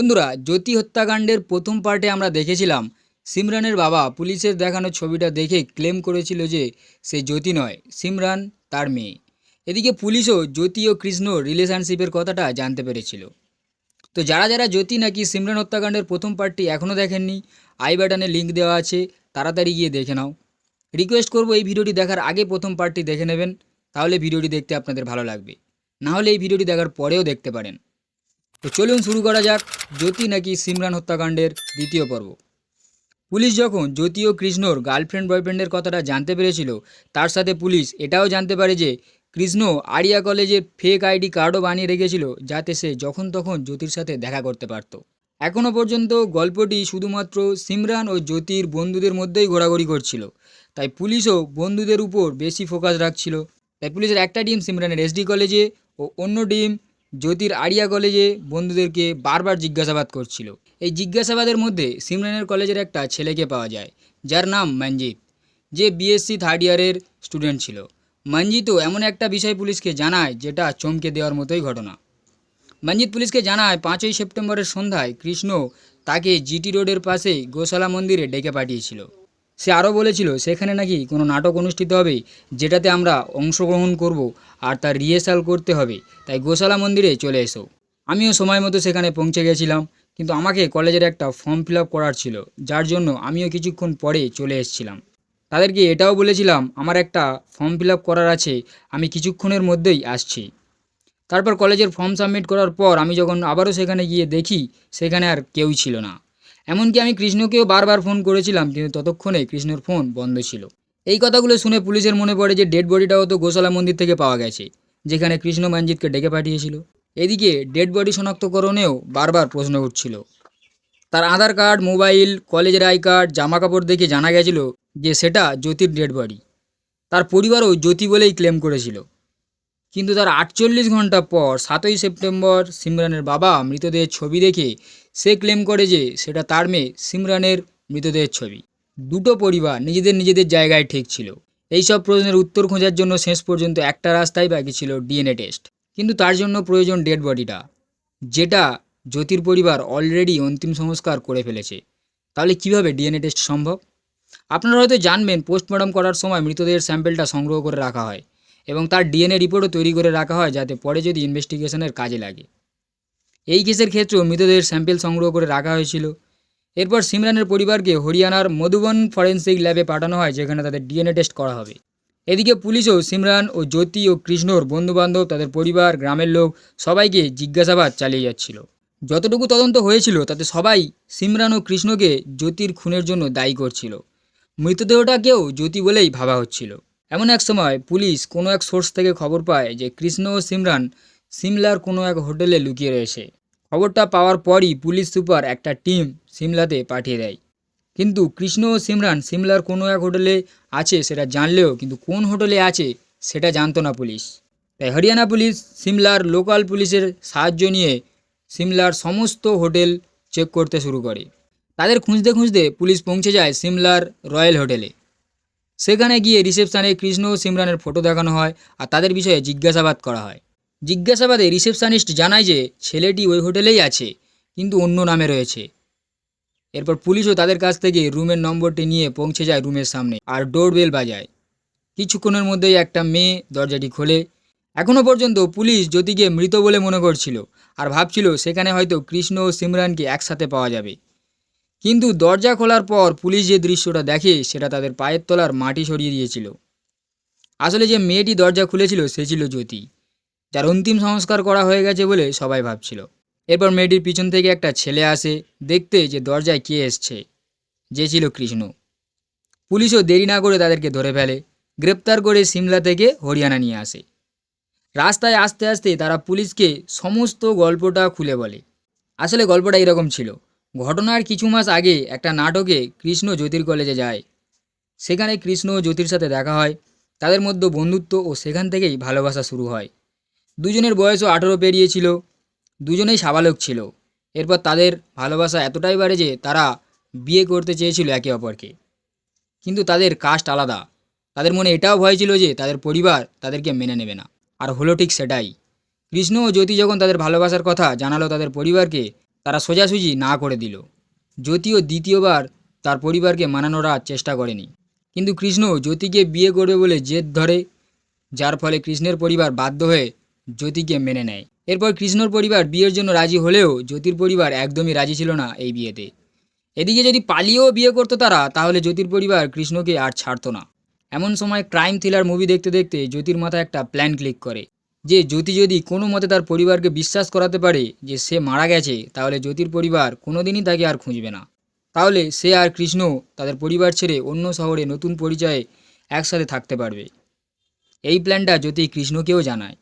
বন্ধুরা, জ্যোতি হত্যাকাণ্ডের প্রথম পার্টে আমরা দেখেছিলাম, সিমরানের বাবা পুলিশের দেখানো ছবিটা দেখে ক্লেম করেছিল যে সে জ্যোতি নয়, সিমরান তার মেয়ে। এদিকে পুলিশও জ্যোতি ও কৃষ্ণ রিলেশনশিপের কথাটা জানতে পেরেছিল। তো যারা যারা জ্যোতি নাকি সিমরান হত্যাকাণ্ডের প্রথম পার্টটি এখনও দেখেননি, আই বাটনে লিঙ্ক দেওয়া আছে, তাড়াতাড়ি গিয়ে দেখে নাও। রিকোয়েস্ট করব এই ভিডিওটি দেখার আগে প্রথম পার্টটি দেখে নেবেন, তাহলে ভিডিওটি দেখতে আপনাদের ভালো লাগবে। না হলে এই ভিডিওটি দেখার পরেও দেখতে পারেন। তো চলুন শুরু করা যাক, জ্যোতি নাকি সিমরান হত্যাকাণ্ডের দ্বিতীয় পর্ব। পুলিশ যখন জ্যোতি ও কৃষ্ণর গার্লফ্রেন্ড বয়ফ্রেন্ডের কথাটা জানতে পেরেছিল, তার সাথে পুলিশ এটাও জানতে পারে যে কৃষ্ণ আরিয়া কলেজের ফেক আইডি কার্ডও বানিয়ে রেখেছিল যাতে সে যখন তখন জ্যোতির সাথে দেখা করতে পারত। এখনও পর্যন্ত গল্পটি শুধুমাত্র সিমরান ও জ্যোতির বন্ধুদের মধ্যেই ঘোরাঘুরি করছিল। তাই পুলিশও বন্ধুদের উপর বেশি ফোকাস রাখছিল। তাই পুলিশের একটা টিম সিমরানের এসডি কলেজে ও অন্য টিম জ্যোতির আরিয়া কলেজে বন্ধুদেরকে বারবার জিজ্ঞাসাবাদ করছিল। এই জিজ্ঞাসাবাদের মধ্যে সিমরানের কলেজের একটা ছেলেকে পাওয়া যায়, যার নাম মঞ্জিত, যে বিএসসি থার্ড ইয়ারের স্টুডেন্ট ছিল। মঞ্জিতও এমন একটা বিষয় পুলিশকে জানায়, যেটা চমকে দেওয়ার মতোই ঘটনা। মঞ্জিত পুলিশকে জানায়, পাঁচই সেপ্টেম্বরের সন্ধ্যায় কৃষ্ণ তাকে জিটি রোডের পাশে গোশালা মন্দিরে ডেকে পাঠিয়েছিল। সে আরও বলেছিল, সেখানে নাকি কোনো নাটক অনুষ্ঠিত হবে, যেটাতে আমরা অংশগ্রহণ করব আর তার রিহার্সাল করতে হবে। তাই গোশালা মন্দিরে চলে এসো। আমিও সময় মতো সেখানে পৌঁছে গেছিলাম, কিন্তু আমাকে কলেজের একটা ফর্ম ফিল করার ছিল, যার জন্য আমিও কিছুক্ষণ পরে চলে এসেছিলাম। তাদেরকে এটাও বলেছিলাম, আমার একটা ফর্ম ফিল করার আছে, আমি কিছুক্ষণের মধ্যেই আসছি। তারপর কলেজের ফর্ম সাবমিট করার পর আমি যখন আবারও সেখানে গিয়ে দেখি, সেখানে আর কেউই ছিল না। এমনকি আমি কৃষ্ণকেও বারবার ফোন করেছিলাম, কিন্তু ততক্ষণে কৃষ্ণর ফোন বন্ধ ছিল। এই কথাগুলো শুনে পুলিশের মনে পড়ে যে ডেড বডিটাও তো গোশালা মন্দির থেকে পাওয়া গেছে, যেখানে কৃষ্ণ মঞ্জিতকে ডেকে পাঠিয়েছিল। এদিকে ডেড বডি শনাক্তকরণেও বারবার প্রশ্ন উঠছিল। তার আধার কার্ড, মোবাইল, কলেজের আই কার্ড জামা কাপড় দেখে জানা গেছিল যে সেটা জ্যোতির ডেড বডি তার পরিবারও জ্যোতি বলেই ক্লেম করেছিল। কিন্তু তার আটচল্লিশ ঘণ্টা পর সাতই সেপ্টেম্বর সিমরানের বাবা মৃতদেহের ছবি দেখে সে ক্লেম করে যে সেটা তার মেয়ে সিমরানের মৃতদেহের ছবি। দুটো পরিবার নিজেদের নিজেদের জায়গায় ঠিক ছিল। এই সব প্রশ্নের উত্তর খোঁজার জন্য শেষ পর্যন্ত একটা রাস্তাই বাকি ছিল ডিএনএ টেস্ট। কিন্তু তার জন্য প্রয়োজন ডেড বডিটা, যেটা জ্যোতির পরিবার অলরেডি অন্তিম সংস্কার করে ফেলেছে। তাহলে কীভাবে ডিএনএ টেস্ট সম্ভব? আপনারা হয়তো জানবেন, পোস্টমর্টম করার সময় মৃতদেহের স্যাম্পেলটা সংগ্রহ করে রাখা হয় এবং তার ডিএনএ রিপোর্টও তৈরি করে রাখা হয় যাতে পরে যদি ইনভেস্টিগেশনের কাজে লাগে। এই কেসের ক্ষেত্রেও মৃতদেহের স্যাম্পেল সংগ্রহ করে রাখা হয়েছিল। এরপর সিমরানের পরিবারকে হরিয়ানার মধুবন ফরেন্সিক ল্যাবে পাঠানো হয়, যেখানে তাদের ডিএনএ টেস্ট করা হবে। এদিকে পুলিশও সিমরান ও জ্যোতি ও কৃষ্ণর বন্ধুবান্ধব, তাদের পরিবার, গ্রামের লোক সবাইকে জিজ্ঞাসাবাদ চালিয়ে যাচ্ছিল। যতটুকু তদন্ত হয়েছিল, তাতে সবাই সিমরান ও কৃষ্ণকে জ্যোতির খুনের জন্য দায়ী করছিল। মৃতদেহটাকেও জ্যোতি বলেই ভাবা হচ্ছিল। এমন এক সময় পুলিশ কোনো এক সোর্স থেকে খবর পায় যে কৃষ্ণ ও সিমরান সিমলার কোনো এক হোটেলে লুকিয়ে রয়েছে। খবরটা পাওয়ার পরই পুলিশ সুপার একটা টিম সিমলাতে পাঠিয়ে দেয়। কিন্তু কৃষ্ণ ও সিমরান সিমলার কোনো এক হোটেলে আছে সেটা জানলেও কিন্তু কোন হোটেলে আছে সেটা জানতো না পুলিশ। তাই হরিয়ানা পুলিশ সিমলার লোকাল পুলিশের সাহায্য নিয়ে সিমলার সমস্ত হোটেল চেক করতে শুরু করে। তাদের খুঁজতে খুঁজতে পুলিশ পৌঁছে যায় সিমলার রয়্যাল হোটেলে। সেখানে গিয়ে রিসেপশানে কৃষ্ণ ও সিমরানের ফটো দেখানো হয় আর তাদের বিষয়ে জিজ্ঞাসাবাদ করা হয়। জিজ্ঞাসাবাদে রিসেপশানিস্ট জানায় যে ছেলেটি ওই হোটেলেই আছে, কিন্তু অন্য নামে রয়েছে। এরপর পুলিশও তাদের কাছ থেকে রুমের নম্বরটি নিয়ে পৌঁছে যায় রুমের সামনে আর ডোরবেল বাজায়। কিছুক্ষণের মধ্যেই একটা মেয়ে দরজাটি খোলে। এখনও পর্যন্ত পুলিশ জ্যোতিকে মৃত বলে মনে করছিল আর ভাবছিল সেখানে হয়তো কৃষ্ণ ও সিমরানকে একসাথে পাওয়া যাবে। কিন্তু দরজা খোলার পর পুলিশ যে দৃশ্যটা দেখে সেটা তাদের পায়ের তলার মাটি সরিয়ে দিয়েছিল। আসলে যে মেয়েটি দরজা খুলেছিল সে ছিল জ্যোতি, যার অন্তিম সংস্কার করা হয়ে গেছে বলে সবাই ভাবছিল। এরপর মেয়েটির পিছন থেকে একটা ছেলে আসে দেখতে যে দরজায় কে এসছে। যে ছিল কৃষ্ণ। পুলিশও দেরি না করে তাদেরকে ধরে ফেলে। গ্রেপ্তার করে সিমলা থেকে হরিয়ানা নিয়ে আসে। রাস্তায় আসতে আসতে তারা পুলিশকে সমস্ত গল্পটা খুলে বলে। আসলে গল্পটা এরকম ছিল। ঘটনার কিছু মাস আগে একটা নাটকে কৃষ্ণ জ্যোতির কলেজে যায়। সেখানে কৃষ্ণ ও জ্যোতির সাথে দেখা হয়। তাদের মধ্যে বন্ধুত্ব ও সেখান থেকেই ভালোবাসা শুরু হয়। দুজনের বয়সও আঠেরো পেরিয়েছিল। দুজনেই সাবালক ছিল। এরপর তাদের ভালোবাসা এতটাই বাড়ে যে তারা বিয়ে করতে চেয়েছিল একে অপরকে। কিন্তু তাদের কাস্ট আলাদা। তাদের মনে এটাও ভয় ছিল যে তাদের পরিবার তাদেরকে মেনে নেবে না। আর হলো ঠিক সেটাই। কৃষ্ণ ও জ্যোতি যখন তাদের ভালোবাসার কথা জানালো তাদের পরিবারকে, তারা সোজাসুজি না করে দিল। জ্যোতিও দ্বিতীয়বার তার পরিবারকে মানানোর আর চেষ্টা করেনি। কিন্তু কৃষ্ণ জ্যোতিকে বিয়ে করবে বলে জেদ ধরে, যার ফলে কৃষ্ণের পরিবার বাধ্য হয়ে জ্যোতিকে মেনে নেয়। এরপর কৃষ্ণর পরিবার বিয়ের জন্য রাজি হলেও জ্যোতির পরিবার একদমই রাজি ছিল না এই বিয়েতে। এদিকে যদি পালিয়েও বিয়ে করতো তারা, তাহলে জ্যোতির পরিবার কৃষ্ণকে আর ছাড়তো না। এমন সময় ক্রাইম থ্রিলার মুভি দেখতে দেখতে জ্যোতির মাথায় একটা প্ল্যান ক্লিক করে, যে জ্যোতি যদি কোনো মতে তার পরিবারকে বিশ্বাস করাতে পারে যে সে মারা গেছে, তাহলে জ্যোতির পরিবার কোনোদিনই তাকে আর খুঁজবে না। তাহলে সে আর কৃষ্ণ তাদের পরিবার ছেড়ে অন্য শহরে নতুন পরিচয়ে একসাথে থাকতে পারবে। এই প্ল্যানটা জ্যোতি কৃষ্ণকেও জানায়।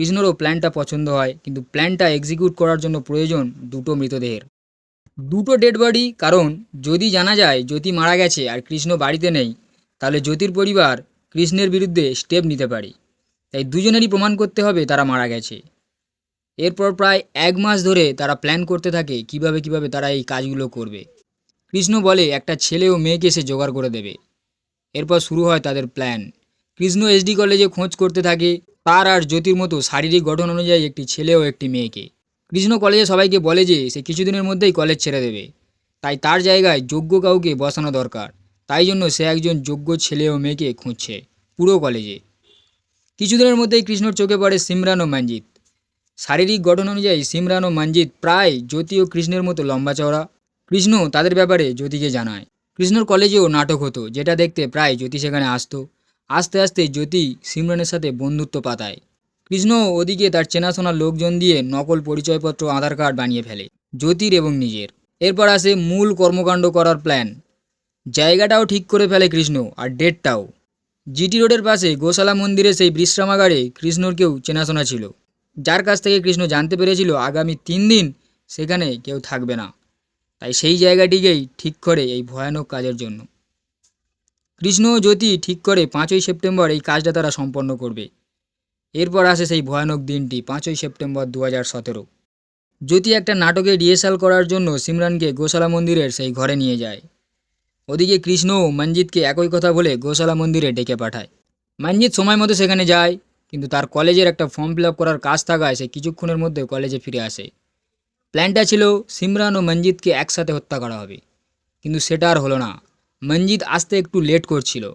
কৃষ্ণরও প্ল্যানটা পছন্দ হয়, কিন্তু প্ল্যানটা এক্সিকিউট করার জন্য প্রয়োজন দুটো মৃতদেহের। দুটো ডেড বডি কারণ যদি জানা যায় জ্যোতি মারা গেছে আর কৃষ্ণ বাড়িতে নেই, তাহলে জ্যোতির পরিবার কৃষ্ণের বিরুদ্ধে স্টেপ নিতে পারে। তাই দুজনেরই প্রমাণ করতে হবে তারা মারা গেছে। এরপর প্রায় এক মাস ধরে তারা প্ল্যান করতে থাকে কীভাবে কীভাবে তারা এই কাজগুলো করবে। কৃষ্ণ বলে, একটা ছেলে ও মেয়েকে সে জোগাড় করে দেবে। এরপর শুরু হয় তাদের প্ল্যান কৃষ্ণ এসডি কলেজে খোঁজ করতে থাকে তার আর জ্যোতির মতো শারীরিক গঠন অনুযায়ী একটি ছেলে ও একটি মেয়েকে। কৃষ্ণ কলেজে সবাইকে বলে যে, সে কিছুদিনের মধ্যেই কলেজ ছেড়ে দেবে। তাই তার জায়গায় যোগ্য কাউকে বসানো দরকার। তাই জন্য সে একজন যোগ্য ছেলে ও মেয়েকে খুঁজছে পুরো কলেজে। কিছুদিনের মধ্যেই কৃষ্ণর চোখে পড়ে সিমরান ও মঞ্জিত শারীরিক গঠন অনুযায়ী সিমরান ও মঞ্জিত প্রায় জ্যোতি ও কৃষ্ণের মতো লম্বা চওড়া। কৃষ্ণ তাদের ব্যাপারে জ্যোতিকে জানায়। কৃষ্ণর কলেজেও নাটক হতো, যেটা দেখতে প্রায় জ্যোতি সেখানে আসতো। আস্তে আস্তে জ্যোতি সিমরানের সাথে বন্ধুত্ব পাতায়। কৃষ্ণ ওদিকে তার চেনাশোনা লোকজন দিয়ে নকল পরিচয়পত্র, আধার কার্ড বানিয়ে ফেলে, জ্যোতির এবং নিজের। এরপর আসে মূল কর্মকাণ্ড করার প্ল্যান। জায়গাটাও ঠিক করে ফেলে কৃষ্ণ আর ডেটটাও। জিটি রোডের পাশে গোশালা মন্দিরে সেই বিশ্রামাগারে কৃষ্ণর কেউ চেনাশোনা ছিল। যার কাছ থেকে কৃষ্ণ জানতে পেরেছিল, আগামী তিন দিন সেখানে কেউ থাকবে না। তাই সেই জায়গাটিকেই ঠিক করে এই ভয়ানক কাজের জন্য। কৃষ্ণ জ্যোতি ঠিক করে পাঁচই সেপ্টেম্বর এই কাজটা তারা সম্পন্ন করবে। এরপর আসে সেই ভয়ানক দিনটি, পাঁচই সেপ্টেম্বর দু হাজার সতেরো। জ্যোতি একটা নাটকে রিহার্সাল করার জন্য সিমরানকে গোশালা মন্দিরের সেই ঘরে নিয়ে যায়। ওদিকে কৃষ্ণ ও মঞ্জিতকে একই কথা বলে গোশালা মন্দিরে ডেকে পাঠায়। মঞ্জিত সময় মতো সেখানে যায়, কিন্তু তার কলেজের একটা ফর্ম ফিল করার কাজ থাকায় সে কিছুক্ষণের মধ্যে কলেজে ফিরে আসে। প্ল্যানটা ছিল, সিমরান ও মঞ্জিতকে একসাথে হত্যা করা হবে। কিন্তু সেটা আর হলো না। মঞ্জিত আসতে একটু লেট করছিল।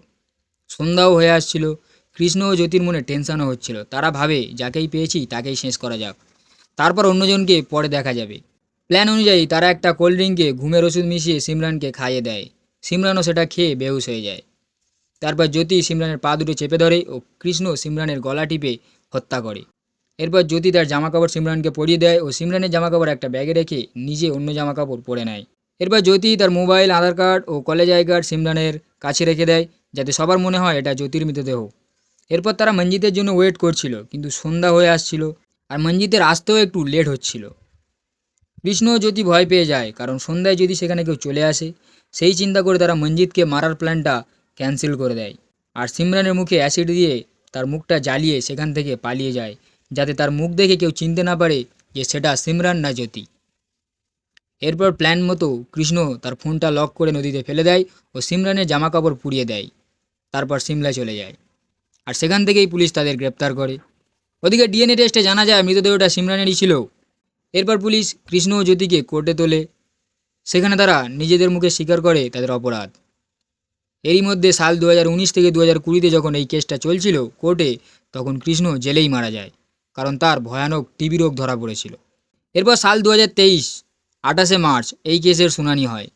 সন্ধ্যাও হয়ে আসছিল। কৃষ্ণ ও জ্যোতির মনে টেনশনও হচ্ছিল। তারা ভাবে, যাকেই পেয়েছি তাকেই শেষ করা যাক। তারপর অন্যজনকে পরে দেখা যাবে। প্ল্যান অনুযায়ী তারা একটা কোল্ড ড্রিঙ্কে, ঘুমের ওষুধ মিশিয়ে সিমরানকে খাইয়ে দেয়। সিমরানও সেটা খেয়ে বেহুশ হয়ে যায়। তারপর জ্যোতি সিমরানের পা দুটো চেপে ধরে ও কৃষ্ণ সিমরানের গলা টিপে হত্যা করে। এরপর জ্যোতি তার জামাকাপড় সিমরানকে পরিয়ে দেয় ও সিমরানের জামাকাপড় একটা ব্যাগে রেখে নিজে অন্য জামাকাপড় পরে নেয়। এরপর জ্যোতি তার মোবাইল, আধার কার্ড ও কলেজ আই কার্ড সিমরানের কাছে রেখে দেয় যাতে সবার মনে হয় এটা জ্যোতির মৃতদেহ। এরপর তারা মঞ্জিতের জন্য ওয়েট করছিল, কিন্তু সন্ধ্যা হয়ে আসছিল আর মঞ্জিতের আসতেও একটু লেট হচ্ছিল। কৃষ্ণ ও জ্যোতি ভয় পেয়ে যায়, কারণ সন্ধ্যায় যদি সেখানে কেউ চলে আসে, সেই চিন্তা করে তারা মঞ্জিতকে মারার প্ল্যানটা ক্যান্সেল করে দেয়। আর সিমরানের মুখে অ্যাসিড দিয়ে তার মুখটা জ্বালিয়ে সেখান থেকে পালিয়ে যায়, যাতে তার মুখ দেখে কেউ চিনতে না পারে যে সেটা সিমরান না জ্যোতি। এরপর প্ল্যান মতো কৃষ্ণ তার ফোনটা লক করে নদীতে ফেলে দেয় ও সিমরানের জামা কাপড় পুড়িয়ে দেয়। তারপর সিমলা চলে যায়। আর সেখান থেকেই পুলিশ তাদের গ্রেপ্তার করে। ওদিকে ডিএনএ টেস্টে জানা যায়, মৃতদেহটা সিমরানেরই ছিল। এরপর পুলিশ কৃষ্ণ ও জ্যোতিকে কোর্টে তোলে। সেখানে তারা নিজেদের মুখে স্বীকার করে তাদের অপরাধ। এরই মধ্যে সাল দু হাজার উনিশ থেকে দু হাজার কুড়িতে যখন এই কেসটা চলছিল কোর্টে, তখন কৃষ্ণ জেলেই মারা যায়, কারণ তার ভয়ানক টিবি রোগ ধরা পড়েছিল। এরপর সাল দু হাজার তেইশ আঠাশে মার্চ এই কেসের শুনানি হয়।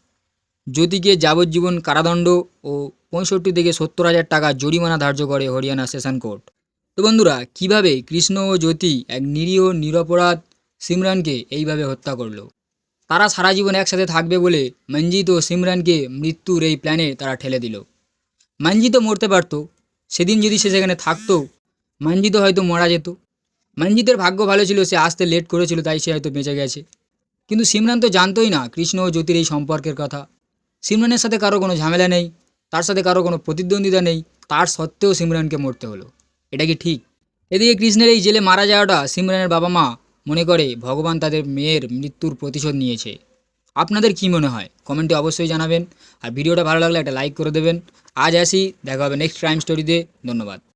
জ্যোতিকে যাবজ্জীবন কারাদণ্ড ও পঁয়ষট্টি থেকে সত্তর হাজার টাকা জরিমানা ধার্য করে হরিয়ানা সেশন কোর্ট। তো বন্ধুরা, কীভাবে কৃষ্ণ ও জ্যোতি এক নিরীহ, নিরপরাধ সিমরানকে এইভাবে হত্যা করল? তারা সারা জীবন একসাথে থাকবে বলে মঞ্জিত ও সিমরানকে মৃত্যুর এই প্ল্যানে তারা ঠেলে দিল। মঞ্জিতও মরতে পারতো, সেদিন যদি সে সেখানে থাকতো, মঞ্জিত হয়তো মারা যেত। মঞ্জিতের ভাগ্য ভালো ছিল, সে আসতে লেট করেছিল, তাই সে হয়তো বেঁচে গেছে। কিন্তু সিমরান তো জানতোই না কৃষ্ণ ও জ্যোতির এই সম্পর্কের কথা। সিমরানের সাথে কারও কোনো ঝামেলা নেই, তার সাথে কারও কোনো প্রতিদ্বন্দ্বিতা নেই, তার সত্ত্বেও সিমরানকে মরতে হলো। এটা কি ঠিক? এদিকে কৃষ্ণের এই জেলে মারা যাওয়াটা সিমরানের বাবা মা মনে করে ভগবান তাদের মেয়ের মৃত্যুর প্রতিশোধ নিয়েছে। আপনাদের কি মনে হয়? কমেন্টে অবশ্যই জানাবেন। আর ভিডিওটা ভালো লাগলে একটা লাইক করে দেবেন। আজ আসি, দেখা হবে নেক্সট ক্রাইম স্টোরিতে। ধন্যবাদ।